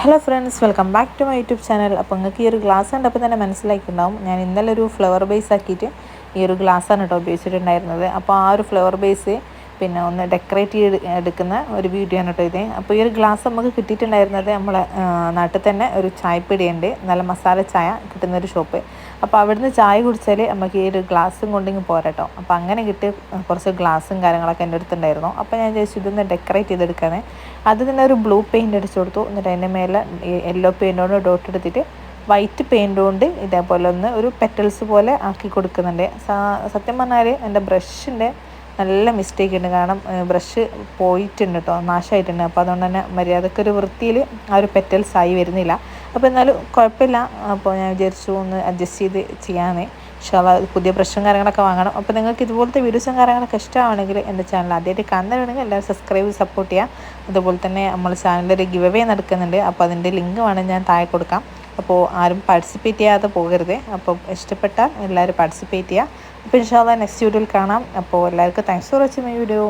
Hello friends welcome back to my YouTube channel അപ്പോൾ നിങ്ങൾക്ക് ഈ ഒരു ഗ്ലാസ് കണ്ടപ്പോൾ തന്നെ മനസ്സിലാക്കിയിട്ടുണ്ടാവും ഞാൻ ഇന്നലെ ഒരു ഫ്ലവർ ബേസ് ആക്കിയിട്ട് ഈ ഒരു ഗ്ലാസ്സാണ് കേട്ടോ ഉപയോഗിച്ചിട്ടുണ്ടായിരുന്നത്. അപ്പോൾ ആ ഒരു ഫ്ലവർ ബേസ് പിന്നെ ഒന്ന് ഡെക്കറേറ്റ് ചെയ്ത് എടുക്കുന്ന ഒരു വീഡിയോ ആണ് കേട്ടോ ഇത്. അപ്പോൾ ഈ ഒരു ഗ്ലാസ് നമുക്ക് കിട്ടിയിട്ടുണ്ടായിരുന്നത് നമ്മളെ നാട്ടിൽ തന്നെ ഒരു ചായപ്പിടിയുണ്ട്. നല്ല മസാല ചായ കിട്ടുന്ന ഒരു ഷോപ്പ് അപ്പോൾ അവിടുന്ന് ചായ കുടിച്ചാൽ നമുക്ക് ഈ ഒരു ഗ്ലാസ്സും കൊണ്ടിങ്ങ് പോരാട്ടോ അപ്പോൾ അങ്ങനെ കിട്ടിയ കുറച്ച് ഗ്ലാസ്സും കാര്യങ്ങളൊക്കെ എന്റെ അടുത്തുണ്ടായിരുന്നു. അപ്പോൾ ഞാൻ ചോദിച്ചു ഇതൊന്ന് ഡെക്കറേറ്റ് ചെയ്തെടുക്കാനേ അത് തന്നെ ഒരു ബ്ലൂ പെയിന്റ് അടിച്ചു കൊടുത്തു. എന്നിട്ട് അതിന്റെ മേലെ യെല്ലോ പെയിന്റോട് ഡോട്ട് എടുത്തിട്ട് വൈറ്റ് പെയിന്റ് കൊണ്ട് ഇതേപോലെ ഒന്ന് ഒരു പെറ്റൽസ് പോലെ ആക്കി കൊടുക്കുന്നുണ്ട്. സത്യം പറഞ്ഞാൽ എന്റെ ബ്രഷിന്റെ നല്ല മിസ്റ്റേക്ക് ഉണ്ട്. കാരണം ബ്രഷ് പോയിട്ടുണ്ട് കേട്ടോ നാശമായിട്ടുണ്ട് അപ്പോൾ അതുകൊണ്ട് തന്നെ മര്യാദക്കൊരു വൃത്തിയിൽ ആ ഒരു പെറ്റൽസ് ആയി വരുന്നില്ല. അപ്പോൾ എന്നാലും കുഴപ്പമില്ല അപ്പോൾ ഞാൻ വിചാരിച്ചു ഒന്ന് അഡ്ജസ്റ്റ് ചെയ്ത് ചെയ്യാമെന്ന് ഇൻഷാല്ല പുതിയ ബ്രഷും കാര്യങ്ങളൊക്കെ വാങ്ങണം. അപ്പോൾ നിങ്ങൾക്ക് ഇതുപോലത്തെ വീഡിയോസും കാര്യങ്ങളൊക്കെ ഇഷ്ടമാണെങ്കിൽ എന്റെ ചാനൽ ആദ്യമായിട്ട് കാണുന്നവരാണെങ്കിൽ എല്ലാവരും സബ്സ്ക്രൈബ് സപ്പോർട്ട് ചെയ്യുക അതുപോലെ തന്നെ നമ്മൾ ചാനലൊരു ഗിവ് അവേ നടക്കുന്നുണ്ട്. അപ്പോൾ അതിന്റെ ലിങ്ക് വേണം ഞാൻ താഴെ കൊടുക്കാം. അപ്പോൾ ആരും പാർട്ടിസിപ്പേറ്റ് ചെയ്യാതെ പോകരുത്. അപ്പോൾ ഇഷ്ടപ്പെട്ടാൽ എല്ലാവരും പാർട്ടിസിപ്പേറ്റ് ചെയ്യുക അപ്പോൾ ഇൻഷാല്ല നെക്സ്റ്റ് വീഡിയോയിൽ കാണാം. അപ്പോൾ എല്ലാവർക്കും thanks for watching my video